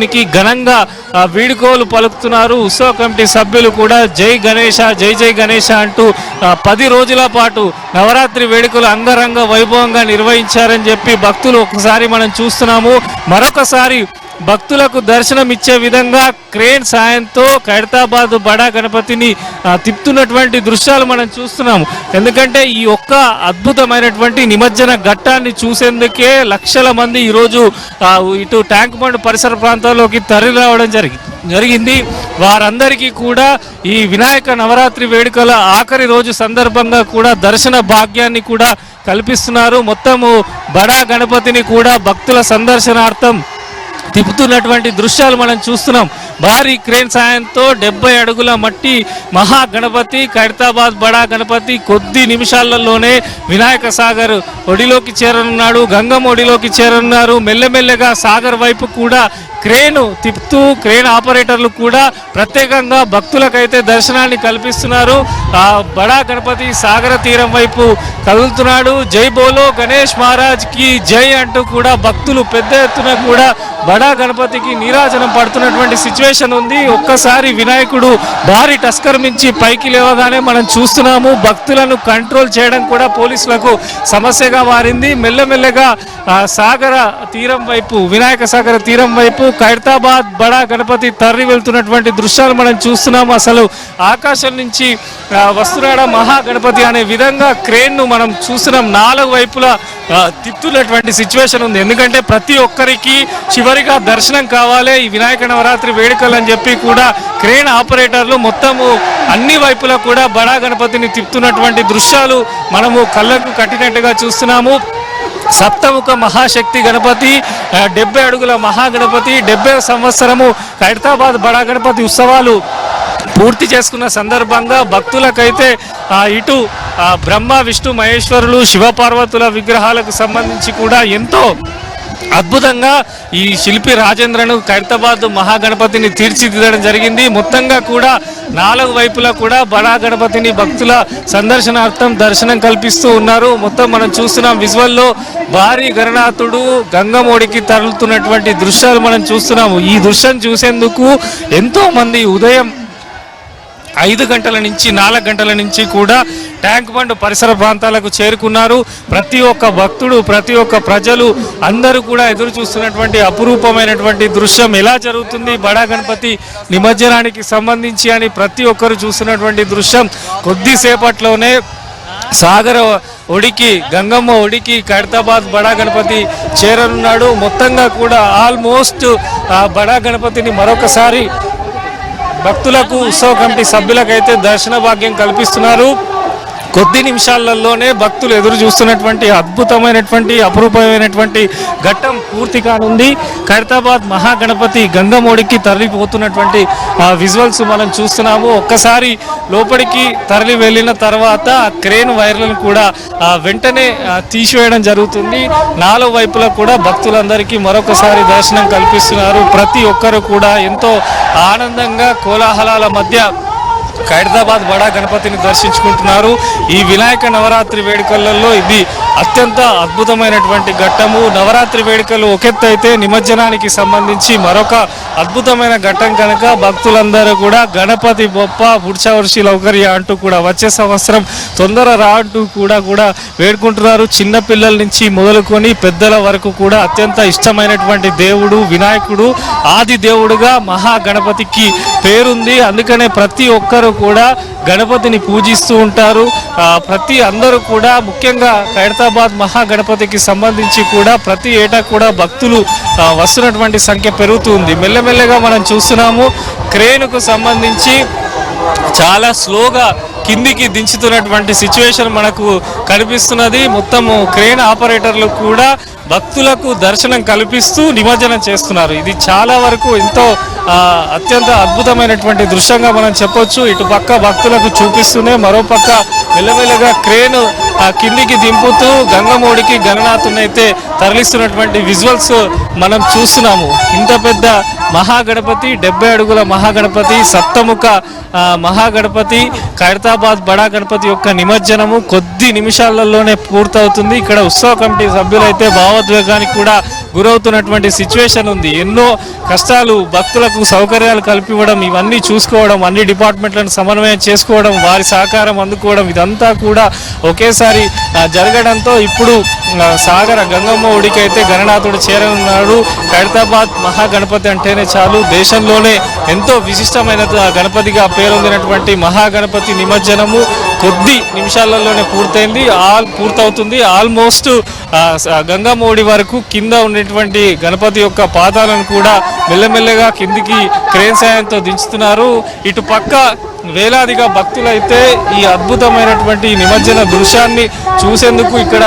గణనాథునికి ఘనంగా వీడుకోలు పలుకుతున్నారు. ఉత్సవ కమిటీ సభ్యులు కూడా జై గణేష జై జై గణేష అంటూ పది రోజుల పాటు నవరాత్రి వేడుకలు అంగరంగ వైభవంగా నిర్వహించారని చెప్పి భక్తులు ఒకసారి మనం చూస్తున్నాము. మరొకసారి భక్తులకు దర్శనం ఇచ్చే విధంగా క్రేన్ సాయంతో ఖైరతాబాద్ బడా గణపతిని తిప్తున్నటువంటి తిప్పుతున్నటువంటి దృశ్యాలు మనం చూస్తున్నాము. ఎందుకంటే ఈ ఒక్క అద్భుతమైనటువంటి నిమజ్జన ఘట్టాన్ని చూసేందుకే లక్షల మంది ఈరోజు ఇటు ట్యాంక్ బండ్ పరిసర ప్రాంతాల్లోకి తరలి రావడం జరిగింది జరిగింది. వారందరికీ కూడా ఈ వినాయక నవరాత్రి వేడుకల ఆఖరి రోజు సందర్భంగా కూడా దర్శన భాగ్యాన్ని కూడా కల్పిస్తున్నారు. మొత్తము బడా గణపతిని కూడా భక్తుల సందర్శనార్థం తిప్పుతున్నటువంటి దృశ్యాలు మనం చూస్తున్నాం. భారీ క్రేన్ సాయంతో డెబ్బై అడుగుల మట్టి మహా గణపతి ఖైరతాబాద్ బడా గణపతి కొద్ది నిమిషాలలోనే వినాయక సాగర్ ఒడిలోకి చేరనున్నాడు గంగం ఒడిలోకి చేరనున్నారు. మెల్లమెల్లగా సాగర్ వైపు కూడా క్రేను తిప్పుతూ క్రేన్ ఆపరేటర్లు కూడా ప్రత్యేకంగా భక్తులకైతే దర్శనాన్ని కల్పిస్తున్నారు. ఆ బడా గణపతి సాగర తీరం వైపు కదులుతున్నాడు. జై బోలో గణేష్ మహారాజ్కి జై అంటూ కూడా భక్తులు పెద్ద ఎత్తున కూడా బడా గణపతికి నీరాజనం పడుతున్నటువంటి సిచ్యువేషన్ ఉంది. ఒక్కసారి వినాయకుడు భారీ టస్కర్ మించి పైకి లేవగానే మనం చూస్తున్నాము. భక్తులను కంట్రోల్ చేయడం కూడా పోలీసులకు సమస్యగా మారింది. మెల్లమెల్లగా సాగర తీరం వైపు వినాయక సాగర తీరం వైపు ఖైరతాబాద్ బడా గణపతి తరలి వెళ్తున్నటువంటి దృశ్యాలు మనం చూస్తున్నాము అసలు ఆకాశం నుంచి వస్తున్నాడ మహాగణపతి అనే విధంగా క్రేన్ను మనం చూస్తున్నాం. నాలుగు వైపులా ఆ, తిప్పుతున్నటువంటి సిచ్యువేషన్ ఉంది. ఎందుకంటే ప్రతి ఒక్కరికి చివరిగా దర్శనం కావాలి. ఈ వినాయక నవరాత్రి వేడుకలు అని చెప్పి కూడా క్రేన్ ఆపరేటర్లు మొత్తము అన్ని వైపులా కూడా బడా గణపతిని తిప్పుతున్నటువంటి దృశ్యాలు మనము కళ్ళకు కట్టినట్టుగా చూస్తున్నాము. సప్తముఖ మహాశక్తి గణపతి డెబ్బై అడుగుల మహాగణపతి డెబ్బై సంవత్సరము ఖైరతాబాద్ బడా గణపతి ఉత్సవాలు పూర్తి చేసుకున్న సందర్భంగా భక్తులకైతే ఇటు బ్రహ్మ విష్ణు మహేశ్వరులు శివపార్వతుల విగ్రహాలకు సంబంధించి కూడా ఎంతో అద్భుతంగా ఈ శిల్పి రాజేంద్రను ఖైరతాబాద్ మహాగణపతిని తీర్చిదిద్దడం జరిగింది. మొత్తంగా కూడా నాలుగు వైపులా కూడా బడా గణపతిని భక్తుల సందర్శనార్థం దర్శనం కల్పిస్తూ ఉన్నారు. మొత్తం మనం చూస్తున్నాం విజువల్లో భారీ గణనాథుడు గంగమోడికి తరులుతున్నటువంటి దృశ్యాలు మనం చూస్తున్నాము. ఈ దృశ్యం చూసేందుకు ఎంతో మంది ఉదయం ఐదు గంటల నుంచి నాలుగు గంటల నుంచి కూడా ట్యాంక్ బండ్ పరిసర ప్రాంతాలకు చేరుకున్నారు. ప్రతి ఒక్క భక్తుడు ప్రతి ఒక్క ప్రజలు అందరూ కూడా ఎదురు చూస్తున్నటువంటి అపురూపమైనటువంటి దృశ్యం ఎలా జరుగుతుంది? బడా గణపతి నిమజ్జనానికి సంబంధించి అని ప్రతి ఒక్కరు చూస్తున్నటువంటి దృశ్యం. కొద్దిసేపట్లోనే సాగర ఒడికి గంగమ్మ ఒడికి ఖైరతాబాద్ బడా గణపతి చేరనున్నాడు. మొత్తంగా కూడా ఆల్మోస్ట్ ఆ బడా గణపతిని మరొకసారి భక్తులకు ఉత్సవ కమిటీ సభ్యులకైతే దర్శన భాగ్యం కల్పిస్తున్నారు. కొద్ది నిమిషాలలోనే భక్తులు ఎదురు చూస్తున్నటువంటి అద్భుతమైనటువంటి అపురూపమైనటువంటి ఘట్టం పూర్తి కానుంది. ఖైరతాబాద్ మహాగణపతి గంగమోడికి తరలిపోతున్నటువంటి ఆ విజువల్స్ మనం చూస్తున్నాము. ఒక్కసారి లోపలికి తరలి వెళ్ళిన తర్వాత క్రేన్ వైర్లను కూడా ఆ వెంటనే తీసివేయడం జరుగుతుంది. నాలుగు వైపులా కూడా భక్తులందరికీ మరొకసారి దర్శనం కల్పిస్తున్నారు. ప్రతి ఒక్కరు కూడా ఎంతో ఆనందంగా కోలాహలాల మధ్య ఖైరదాబాద్ బడా గణపతిని దర్శించుకుంటున్నారు. ఈ వినాయక నవరాత్రి వేడుకలలో ఇది అత్యంత అద్భుతమైనటువంటి ఘట్టము. నవరాత్రి వేడుకలు ఒకెత్తైతే నిమజ్జనానికి సంబంధించి మరొక అద్భుతమైన ఘట్టం కనుక భక్తులందరూ కూడా గణపతి బొప్ప పుడ్చవర్షి లౌకర్య అంటూ కూడా వచ్చే సంవత్సరం తొందర రా అంటూ కూడా కూడా వేడుకుంటున్నారు. చిన్నపిల్లల నుంచి మొదలుకొని పెద్దల వరకు కూడా అత్యంత ఇష్టమైనటువంటి దేవుడు వినాయకుడు ఆది దేవుడుగా మహాగణపతికి పేరుంది. అందుకనే ప్రతి ఒక్కరు కూడా గణపతిని పూజిస్తూ ఉంటారు. ప్రతి అందరూ కూడా ముఖ్యంగా ఖైరతాబాద్ మహాగణపతికి సంబంధించి కూడా ప్రతి ఏటా కూడా భక్తులు వస్తున్నటువంటి సంఖ్య పెరుగుతుంది మెల్లమెల్లగా మనం చూస్తున్నాము. క్రేన్కు సంబంధించి చాలా స్లోగా కిందికి దించుతున్నటువంటి సిచ్యువేషన్ మనకు కనిపిస్తున్నది. మొత్తము క్రేన్ ఆపరేటర్లు కూడా భక్తులకు దర్శనం కల్పిస్తూ నిమజ్జనం చేస్తున్నారు. ఇది చాలా వరకు ఎంతో అత్యంత అద్భుతమైనటువంటి దృశ్యంగా మనం చెప్పొచ్చు. ఇటు పక్క భక్తులకు చూపిస్తూనే మరోపక్క మెల్లమెల్లగా క్రేన్ ఆ, కిందికి దింపుతూ గంగమోడికి గణనాథునైతే తరలిస్తున్నటువంటి విజువల్స్ మనం చూస్తున్నాము. ఇంత పెద్ద మహాగణపతి డెబ్బై అడుగుల మహాగణపతి సప్తముఖ మహాగణపతి ఖైరతాబాద్ బడా గణపతి యొక్క నిమజ్జనము కొద్ది నిమిషాలలోనే పూర్తవుతుంది. ఇక్కడ ఉత్సవ కమిటీ సభ్యులైతే భావోద్వేగానికి కూడా గురవుతున్నటువంటి సిచ్యువేషన్ ఉంది. ఎన్నో కష్టాలు భక్తులకు సౌకర్యాలు కల్పివ్వడం ఇవన్నీ చూసుకోవడం అన్ని డిపార్ట్మెంట్లను సమన్వయం చేసుకోవడం వారి సహకారం అందుకోవడం ఇదంతా కూడా ఒకేసారి జరగడంతో ఇప్పుడు సాగర గంగమ్మ ఒడికి అయితే గణనాథుడు చేరనున్నాడు. ఖైరతాబాద్ మహాగణపతి అంటేనే చాలు. దేశంలోనే ఎంతో విశిష్టమైన గణపతిగా పేరొందినటువంటి మహాగణపతి నిమజ్జనము కొద్ది నిమిషాలలోనే పూర్తయింది. ఆల్ పూర్తవుతుంది. ఆల్మోస్ట్ ఆ, వరకు కింద ఉన్నటువంటి గణపతి యొక్క పాదాలను కూడా మెల్లమెల్లగా కిందికి క్రేన్ సాయంతో దించుతున్నారు. ఇటు పక్క వేలాదిగా భక్తులైతే ఈ అద్భుతమైనటువంటి నిమజ్జన దృశ్యాన్ని చూసేందుకు ఇక్కడ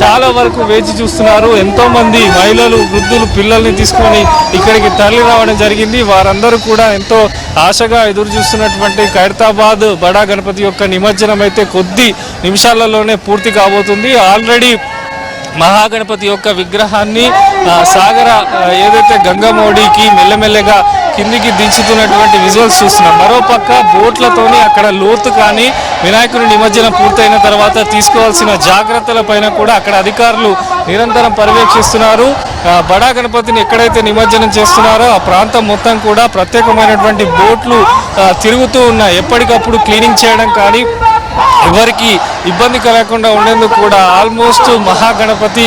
చాలా వరకు వేచి చూస్తున్నారు. ఎంతో మంది మహిళలు వృద్ధులు పిల్లల్ని తీసుకొని ఇక్కడికి తరలి రావడం జరిగింది. వారందరూ కూడా ఎంతో ఆశగా ఎదురు చూస్తున్నటువంటి ఖైరతాబాద్ బడా గణపతి యొక్క నిమజ్జనం అయితే కొద్ది నిమిషాలలోనే పూర్తి కాబోతుంది. ఆల్రెడీ మహాగణపతి యొక్క విగ్రహాన్ని సాగర ఏదైతే గంగమోడికి మెల్లమెల్లగా కిందికి దించుతున్నటువంటి విజువల్స్ చూస్తున్నాం. మరోపక్క బోట్లతోని అక్కడ లోతు కానీ వినాయకుడి నిమజ్జనం పూర్తయిన తర్వాత తీసుకోవాల్సిన జాగ్రత్తల పైన కూడా అక్కడ అధికారులు నిరంతరం పర్యవేక్షిస్తున్నారు. బడా గణపతిని ఎక్కడైతే నిమజ్జనం చేస్తున్నారో ఆ ప్రాంతం మొత్తం కూడా ప్రత్యేకమైనటువంటి బోట్లు తిరుగుతూ ఉన్నాయి. ఎప్పటికప్పుడు క్లీనింగ్ చేయడం కానీ ఎవరికి ఇబ్బంది కలగకుండా ఉండేందుకు కూడా ఆల్మోస్ట్ మహాగణపతి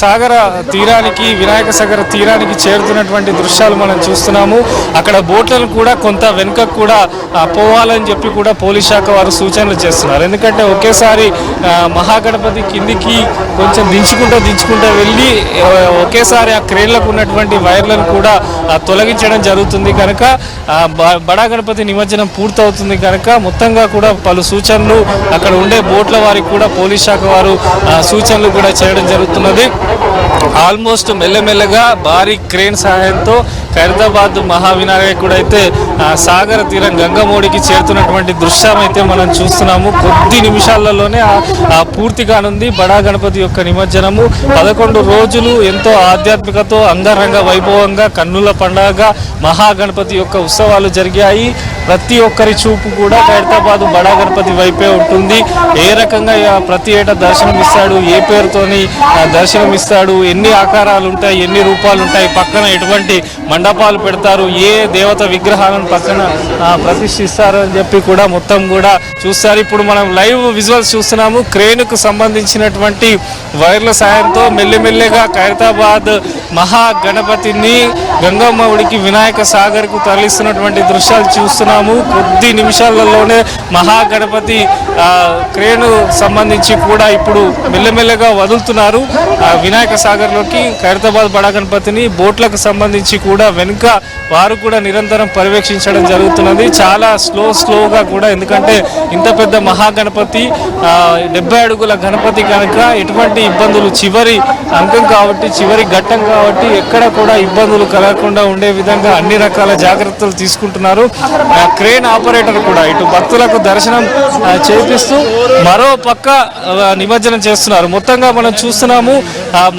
సాగర తీరానికి వినాయక సాగర తీరానికి చేరుతున్నటువంటి దృశ్యాలు మనం చూస్తున్నాము. అక్కడ బోట్లను కూడా కొంత వెనుక కూడా పోవాలని చెప్పి కూడా పోలీస్ శాఖ వారు సూచనలు చేస్తున్నారు. ఎందుకంటే ఒకేసారి మహాగణపతి కిందికి కొంచెం దించుకుంటూ దించుకుంటూ వెళ్ళి ఒకేసారి ఆ క్రేన్లకు ఉన్నటువంటి వైర్లను కూడా తొలగించడం జరుగుతుంది కనుక బడా గణపతి నిమజ్జనం పూర్తవుతుంది కనుక మొత్తంగా కూడా పలు సూచనలు అక్కడ ఉండే బోట్ల వారికి కూడా పోలీస్ శాఖ వారు సూచనలు కూడా చేయడం జరుగుతున్నది. ఆల్మోస్ట్ మెల్లమెల్లగా భారీ క్రేన్ సహాయంతో ఖైరతాబాద్ మహావినాయకుడు అయితే సాగర తీరం గంగమోడికి చేరుతున్నటువంటి దృశ్యం అయితే మనం చూస్తున్నాము. కొద్ది నిమిషాలలోనే పూర్తి కానుంది. బడా గణపతి యొక్క నిమజ్జనము. పదకొండు రోజులు ఎంతో ఆధ్యాత్మికతో అంగరంగ వైభవంగా కన్నుల పండగగా మహాగణపతి యొక్క ఉత్సవాలు జరిగాయి. ప్రతి ఒక్కరి చూపు కూడా ఖైరతాబాద్ బడా గణపతి వైపే ఉంటుంది. ఏ రకంగా ప్రతి ఏటా దర్శనం ఇస్తాడు ఏ పేరుతోని ఆ, దర్శనం ఇస్తాడు. ఎన్ని ఆకారాలు ఉంటాయి ఎన్ని రూపాలు ఉంటాయి పక్కన ఎటువంటి మండపాలు పెడతారు ఏ దేవత విగ్రహాలను పక్కన ప్రతిష్ఠిస్తారు అని చెప్పి కూడా మొత్తం కూడా చూస్తారు. ఇప్పుడు మనం లైవ్ విజువల్స్ చూస్తున్నాము. క్రేన్కు సంబంధించినటువంటి వైర్ల సాయంతో మెల్లిమెల్లిగా ఖైరతాబాద్ మహా గణపతిని గంగమ్మ ఉడికి వినాయక సాగర్కు తరలిస్తున్నటువంటి దృశ్యాలు చూస్తున్నాము. కొద్ది నిమిషాలలోనే మహాగణపతి క్రేను సంబంధించి కూడా ఇప్పుడు మెల్లమెల్లగా వదులుతున్నారు. వినాయక సాగర్లోకి ఖైరతాబాద్ బడా గణపతిని బోట్లకు సంబంధించి కూడా వెనుక వారు కూడా నిరంతరం పర్యవేక్షించడం జరుగుతున్నది. చాలా స్లో స్లోగా కూడా ఎందుకంటే ఇంత పెద్ద మహాగణపతి డెబ్బై అడుగుల గణపతి కనుక ఎటువంటి ఇబ్బందులు చివరి అంకం కాబట్టి చివరి ఘట్టం కాబట్టి ఎక్కడ కూడా ఇబ్బందులు కలగకుండా ఉండే విధంగా అన్ని రకాల జాగ్రత్తలు తీసుకుంటున్నారు. క్రేన్ ఆపరేటర్ కూడా ఇటు భక్తులకు దర్శనం చేపిస్తూ మరో పక్క నిమజ్జనం చేస్తున్నారు. మొత్తంగా మనం చూస్తున్నాము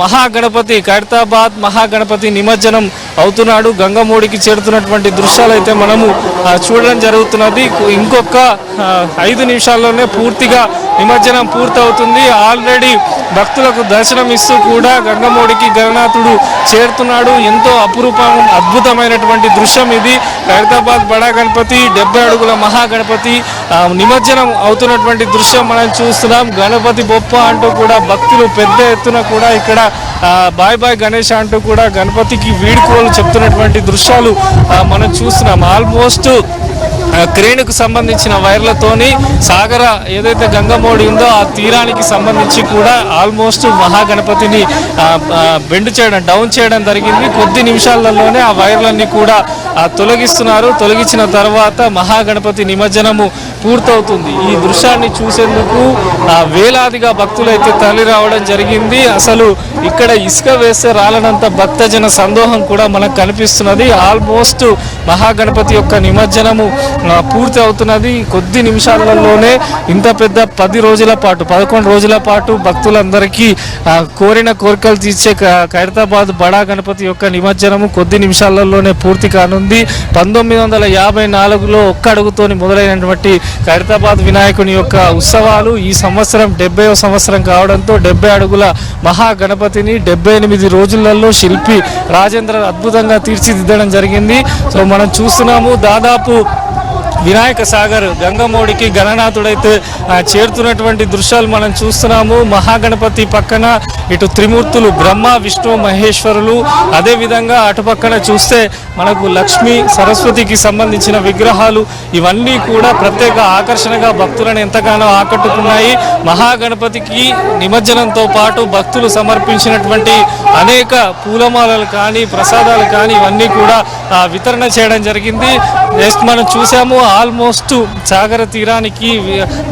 మహాగణపతి ఖైరతాబాద్ మహాగణపతి నిమజ్జనం అవుతున్నాడు. గంగమూడికి చేరుతున్నటువంటి దృశ్యాలు అయితే మనము చూడడం జరుగుతున్నది. ఇంకొక ఐదు నిమిషాల్లోనే పూర్తిగా నిమజ్జనం పూర్తవుతుంది. ఆల్రెడీ భక్తులకు దర్శనం ఇస్తూ కూడా గంగమూడికి గణనాథుడు చేరుతున్నాడు. ఎంతో అపురూపం అద్భుతమైనటువంటి దృశ్యం ఇది. ఖైరతాబాద్ బడా గణపతి డెబ్బై అడుగుల మహాగణపతి. నిమజ్జనం అవుతున్నటువంటి దృశ్యం మనం చూస్తున్నాం. గణపతి బొప్ప అంటూ కూడా భక్తులు పెద్ద ఎత్తున కూడా ఇక్కడ ఆ, బాయ్ బాయ్ గణేష్ అంటూ కూడా గణపతికి వీడుకోలు చెప్తున్నటువంటి దృశ్యాలు మనం చూస్తున్నాం. ఆల్మోస్ట్ క్రేణుకు సంబంధించిన వైర్లతోని సాగర ఏదైతే గంగమోడి ఉందో ఆ తీరానికి సంబంధించి కూడా ఆల్మోస్ట్ మహాగణపతిని బెండ్ చేయడం డౌన్ చేయడం జరిగింది. కొద్ది నిమిషాలలోనే ఆ వైర్లన్నీ కూడా తొలగిస్తున్నారు. తొలగించిన తర్వాత మహాగణపతి నిమజ్జనము పూర్తవుతుంది. ఈ దృశ్యాన్ని చూసేందుకు వేలాదిగా భక్తులు అయితే తరలి రావడం జరిగింది. అసలు ఇక్కడ ఇసుక వేస్తే రాలనంత భక్తజన సందోహం కూడా మనకు కనిపిస్తున్నది. ఆల్మోస్ట్ మహాగణపతి యొక్క నిమజ్జనము పూర్తి అవుతున్నది కొద్ది నిమిషాలలోనే ఇంత పెద్ద పది రోజుల పాటు పదకొండు రోజుల పాటు భక్తులందరికీ కోరిన కోరికలు తీర్చే ఖైరతాబాద్ బడా గణపతి యొక్క నిమజ్జనము కొద్ది నిమిషాలలోనే పూర్తి కానుంది. జరిగింది. పంతొమ్మిది వందల యాభై నాలుగులో ఒక్క అడుగుతోని మొదలైనటువంటి ఖైరతాబాద్ వినాయకుని యొక్క ఉత్సవాలు ఈ సంవత్సరం డెబ్బై సంవత్సరం కావడంతో డెబ్బై అడుగుల మహాగణపతిని డెబ్బై ఎనిమిది రోజులలో శిల్పి రాజేంద్ర అద్భుతంగా తీర్చిదిద్దడం జరిగింది. సో మనం చూస్తున్నాము దాదాపు వినాయక సాగర్ గంగమోడికి గణనాథుడైతే చేరుతున్నటువంటి దృశ్యాలు మనం చూస్తున్నాము. మహాగణపతి పక్కన ఇటు త్రిమూర్తులు బ్రహ్మ విష్ణు మహేశ్వరులు. అదే విధంగా అటు పక్కన చూస్తే మనకు లక్ష్మి సరస్వతికి సంబంధించిన విగ్రహాలు. ఇవన్నీ కూడా ప్రత్యేక ఆకర్షణగా భక్తులను ఎంతగానో ఆకట్టుకున్నాయి. మహాగణపతికి నిమజ్జనంతో పాటు భక్తులు సమర్పించినటువంటి అనేక పూలమాలలు కానీ ప్రసాదాలు కానీ ఇవన్నీ కూడా వితరణ చేయడం జరిగింది. నెక్స్ట్ మనం చూసాము ఆల్మోస్ట్ సాగర తీరానికి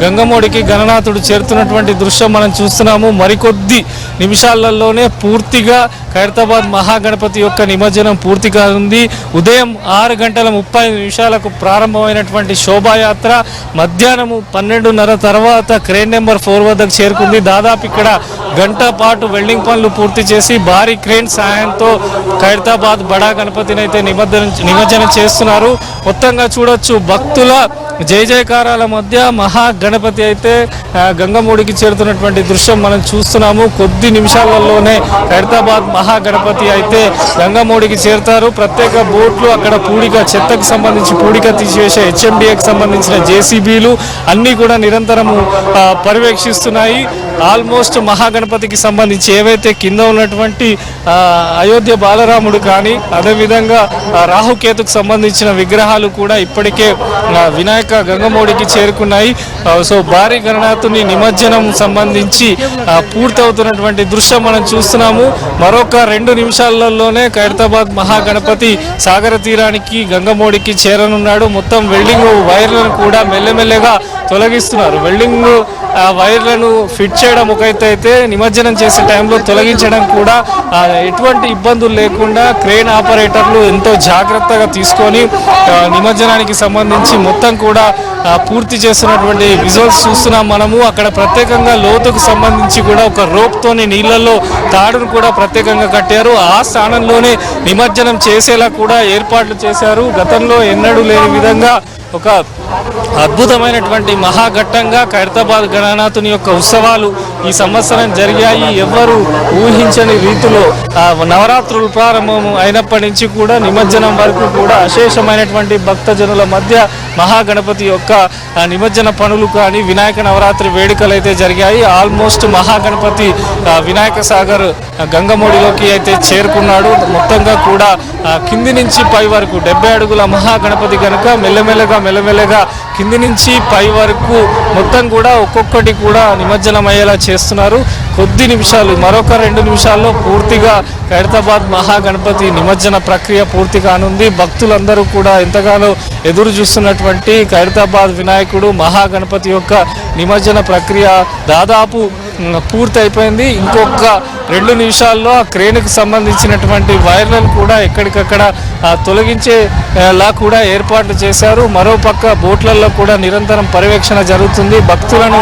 గంగమోడికి గణనాథుడు చేరుతున్నటువంటి దృశ్యం మనం చూస్తున్నాము. మరికొద్ది నిమిషాలలోనే పూర్తిగా ఖైరతాబాద్ మహాగణపతి యొక్క నిమజ్జనం పూర్తి కానుంది. ఉదయం ఆరు గంటల ముప్పై నిమిషాలకు ప్రారంభమైనటువంటి శోభాయాత్ర మధ్యాహ్నము పన్నెండున్నర తర్వాత క్రేన్ నెంబర్ ఫోర్ వద్దకు చేరుకుంది. దాదాపు ఇక్కడ గంట పాటు వెల్డింగ్ పనులు పూర్తి చేసి భారీ క్రేన్ సాయంతో ఖైరతాబాద్ బడా గణపతిని అయితే నిమజ్జనం నిమజ్జనం చేస్తున్నారు. మొత్తంగా చూడొచ్చు భక్ 对了。జయ జయకారాల మధ్య మహాగణపతి అయితే గంగమూడికి చేరుతున్నటువంటి దృశ్యం మనం చూస్తున్నాము. కొద్ది నిమిషాలలోనే ఖైరతాబాద్ మహాగణపతి అయితే గంగమూడికి చేరుతారు. ప్రత్యేక బోట్లు అక్కడ పూడిక చెత్తకు సంబంధించి పూడిక తీసివేసే హెచ్ఎండిఏకి సంబంధించిన జేసీబీలు అన్నీ కూడా నిరంతరము పర్యవేక్షిస్తున్నాయి. ఆల్మోస్ట్ మహాగణపతికి సంబంధించి ఏవైతే కింద ఉన్నటువంటి అయోధ్య బాలరాముడు కానీ అదేవిధంగా రాహుకేతుకు సంబంధించిన విగ్రహాలు కూడా ఇప్పటికే వినాయక వినాయక గంగమోడికి చేరుకున్నాయి. సో భారీ గణనాథుని నిమజ్జనం సంబంధించి పూర్తవుతున్నటువంటి దృశ్యం మనం చూస్తున్నాము. మరొక రెండు నిమిషాలలోనే ఖైరతాబాద్ మహాగణపతి సాగర తీరానికి గంగమోడికి చేరనున్నాడు. మొత్తం వెల్డింగ్ వైర్లను కూడా మెల్లమెల్లగా తొలగిస్తున్నారు. వెల్డింగ్ వైర్లను ఫిట్ చేయడం ఒక అయితే నిమజ్జనం చేసే టైంలో తొలగించడం కూడా ఎటువంటి ఇబ్బందులు లేకుండా క్రేన్ ఆపరేటర్లు ఎంతో జాగ్రత్తగా తీసుకొని నిమజ్జనానికి సంబంధించి మొత్తం కూడా పూర్తి చేస్తున్నటువంటి విజువల్స్ చూస్తున్నాం మనము. అక్కడ ప్రత్యేకంగా లోతుకు సంబంధించి కూడా ఒక రోప్తోని నీళ్ళల్లో తాడును కూడా ప్రత్యేకంగా కట్టారు. ఆ స్థానంలోనే నిమజ్జనం చేసేలా కూడా ఏర్పాట్లు చేశారు. గతంలో ఎన్నడూ లేని విధంగా ఒక అద్భుతమైనటువంటి మహాఘట్టంగా ఖైరతాబాద్ గణనాథుని యొక్క ఉత్సవాలు ఈ సంవత్సరం జరిగాయి. ఎవ్వరూ ఊహించని రీతిలో నవరాత్రులు ప్రారంభం అయినప్పటి నుంచి కూడా నిమజ్జనం వరకు కూడా అశేషమైనటువంటి భక్తజనుల మధ్య మహాగణపతి యొక్క నిమజ్జన పనులు కానీ వినాయక నవరాత్రి వేడుకలు అయితే జరిగాయి. ఆల్మోస్ట్ మహాగణపతి వినాయక సాగర్ గంగమూడిలోకి అయితే చేరుకున్నాడు. మొత్తంగా కూడా కింది నుంచి పై వరకు డెబ్బై అడుగుల మహాగణపతి కనుక మెల్లమెల్లగా మెల్లమెల్లగా కింది నుంచి పై వరకు మొత్తం కూడా ఒక్కొక్కటి కూడా నిమజ్జనం అయ్యేలా చేస్తున్నారు. కొద్ది నిమిషాలు మరొక రెండు నిమిషాల్లో పూర్తిగా ఖైరతాబాద్ మహాగణపతి నిమజ్జన ప్రక్రియ పూర్తి కానుంది. భక్తులందరూ కూడా ఎంతగానో ఎదురు చూస్తున్నటువంటి ఖైరతాబాద్ వినాయకుడు మహాగణపతి యొక్క నిమజ్జన ప్రక్రియ దాదాపు పూర్తి అయిపోయింది ఇంకొక రెండు నిమిషాల్లో ఆ క్రేన్కు సంబంధించినటువంటి వైర్లను కూడా ఎక్కడికక్కడ తొలగించేలా కూడా ఏర్పాట్లు చేశారు. మరోపక్క బోట్లలో కూడా నిరంతరం పర్యవేక్షణ జరుగుతుంది. భక్తులను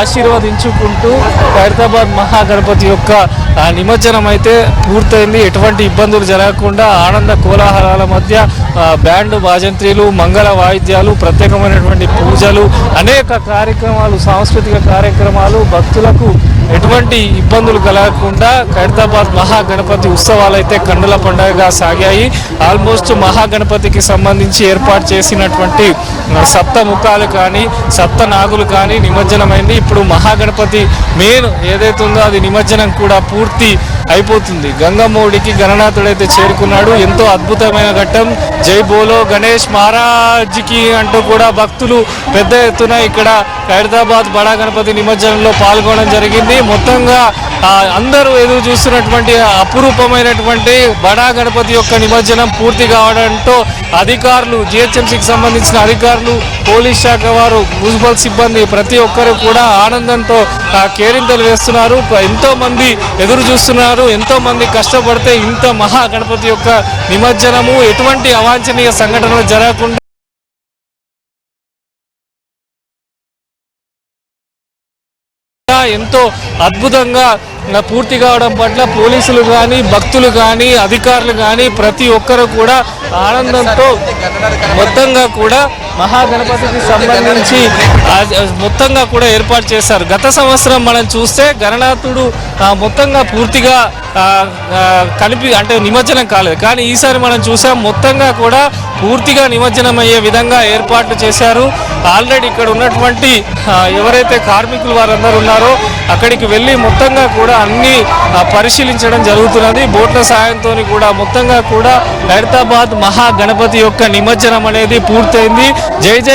ఆశీర్వదించుకుంటూ ఖైరతాబాద్ మహాగణపతి యొక్క ఆ, నిమజ్జనం అయితే పూర్తయింది. ఎటువంటి ఇబ్బందులు జరగకుండా ఆనంద కోలాహలాల మధ్య బ్యాండ్ వాజంత్రీలు మంగళ వాయిద్యాలు ప్రత్యేకమైనటువంటి పూజలు అనేక కార్యక్రమాలు సాంస్కృతిక కార్యక్రమాలు భక్తులకు ఎటువంటి ఇబ్బందులు కలగకుండా ఖైరతాబాద్ మహాగణపతి ఉత్సవాలు అయితే కన్నుల పండుగగా సాగాయి. ఆల్మోస్ట్ మహాగణపతికి సంబంధించి ఏర్పాటు చేసినటువంటి సప్తముఖాలు సప్త ముఖాలు కానీ సప్త నాగులు కానీ నిమజ్జనమైంది. ఇప్పుడు మహాగణపతి మెయిన్ ఏదైతే ఉందో అది నిమజ్జనం కూడా పూర్తి అయిపోతుంది. గంగమ్మోడికి గణనాథుడైతే చేరుకున్నాడు. ఎంతో అద్భుతమైన ఘట్టం. జై బోలో గణేష్ మహారాజ్కి అంటూ కూడా భక్తులు పెద్ద ఎత్తున ఇక్కడ ఖైరతాబాద్ బడా గణపతి నిమజ్జనంలో పాల్గొనడం జరిగింది. మొత్తంగా అందరూ ఎదురు చూస్తున్నటువంటి అపురూపమైనటువంటి బడా గణపతి యొక్క నిమజ్జనం పూర్తి కావడంతో అధికారులు జిహెచ్ఎంసీకి సంబంధించిన అధికారులు పోలీస్ శాఖ వారు మున్సిపల్ సిబ్బంది ప్రతి ఒక్కరు కూడా ఆనందంతో కేరింతలు వేస్తున్నారు. ఎంతో మంది ఎదురు చూస్తున్నారు. ఎంతో మంది కష్టపడితే ఇంత మహా గణపతి యొక్క నిమజ్జనము ఎటువంటి అవాంఛనీయ సంఘటనలు జరగకుండా ఎంతో అద్భుతంగా పూర్తి కావడం పట్ల పోలీసులు కానీ భక్తులు కానీ అధికారులు కానీ ప్రతి ఒక్కరు కూడా ఆనందంతో మొత్తంగా కూడా మహాగణపతికి సంబంధించి మొత్తంగా కూడా ఏర్పాటు చేశారు. గత సంవత్సరం మనం చూస్తే గణనాథుడు మొత్తంగా పూర్తిగా కనిపి అంటే నిమజ్జనం కాలేదు. కానీ ఈసారి మనం చూసాం మొత్తంగా కూడా పూర్తిగా నిమజ్జనం అయ్యే విధంగా ఏర్పాట్లు చేశారు. ఆల్రెడీ ఇక్కడ ఉన్నటువంటి ఎవరైతే కార్మికులు వారందరూ ఉన్నారో అక్కడికి వెళ్ళి మొత్తంగా కూడా అన్ని పరిశీలించడం జరుగుతున్నది. బోట్ల సాయంతో కూడా మొత్తంగా కూడా హైదరాబాద్ మహా గణపతి యొక్క నిమజ్జనం అనేది పూర్తయింది. జై జై